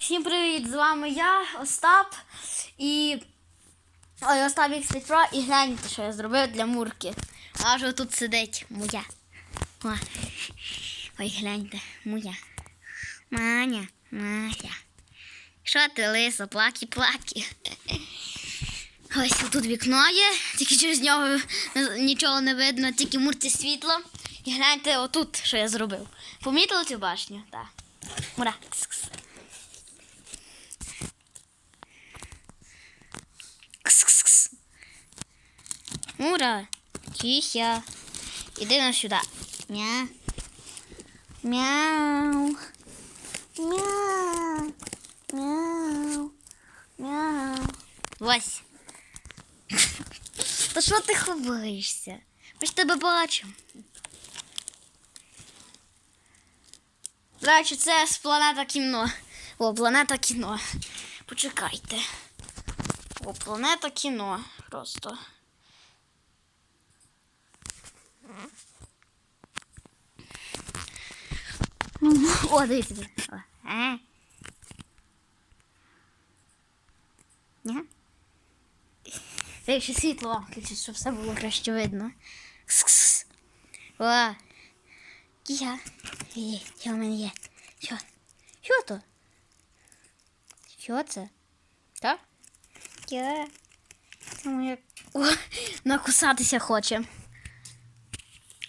Всім привіт! З вами я, Остап і Ой, Остап X5 Pro і гляньте, що я зробив для Мурки. Аж тут сидить моя. Ой, гляньте, моя. Маня, Мася. Що ти, лисо, плакі-плакі. Ось тут вікно є, тільки через нього нічого не видно, тільки мурці світло. І гляньте отут, що я зробив. Помітили цю башню? Так. Мура. Мура, тихо. Іди на сюди. Мя. Мяу. Мяу. Мяу. Мяу. Вась. Та що ти ховаєшся? Ми ж тебе бачимо. До це з планета кіно. О, планета кіно. Почекайте. О, планета кіно. Просто. О, дивіться. дивіться. О, а. Ні? Світло щоб все було краще видно. Кс-кс. О. Я. Є, що в мене є? Що? Що то? Що це? Так? Я. Це моя. О, накусатися хоче.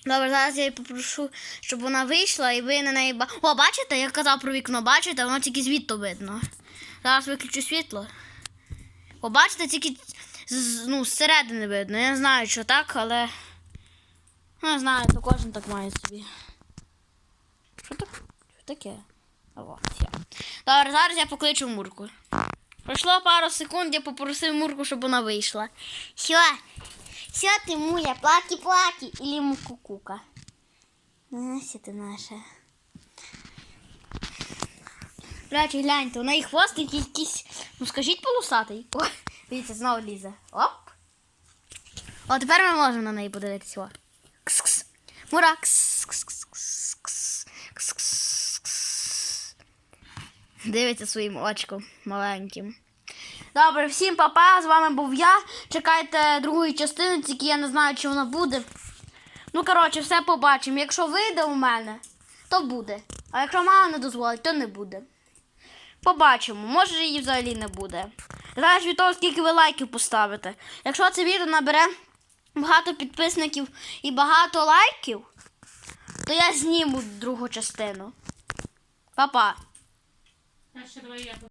Добре, зараз я її попрошу, щоб вона вийшла і ви на неї ба. О, бачите, я казав про вікно, бачите, воно тільки звідти видно. Зараз виключу світло. О, бачите, тільки ну, зсередини видно. Я не знаю, що так, але. Не знаю, то кожен так має собі. Що так? Що таке? О, все. Добре, зараз я покличу Мурку. Пройшло пару секунд, я попросив Мурку, щоб вона вийшла. Що? Що ти, муя, плакі-плакі, или мукукука? Ася ти наша. Речі, гляньте, у неї хвостик якийсь, ну скажіть полосатий. О, дивіться, знову лізе. Оп. О, тепер ми можемо на неї подивитися. Кс-кс. Мура. Кс-кс-кс. Дивиться своїм очком маленьким. Добре, всім папа, з вами був я. Чекайте другої частини, тільки я не знаю, чи вона буде. Ну, коротше, все побачимо. Якщо вийде у мене, то буде. А якщо мама не дозволить, то не буде. Побачимо, може її взагалі не буде. Залежить від того, скільки ви лайків поставите. Якщо це відео набере багато підписників і багато лайків, то я зніму другу частину. Па-па.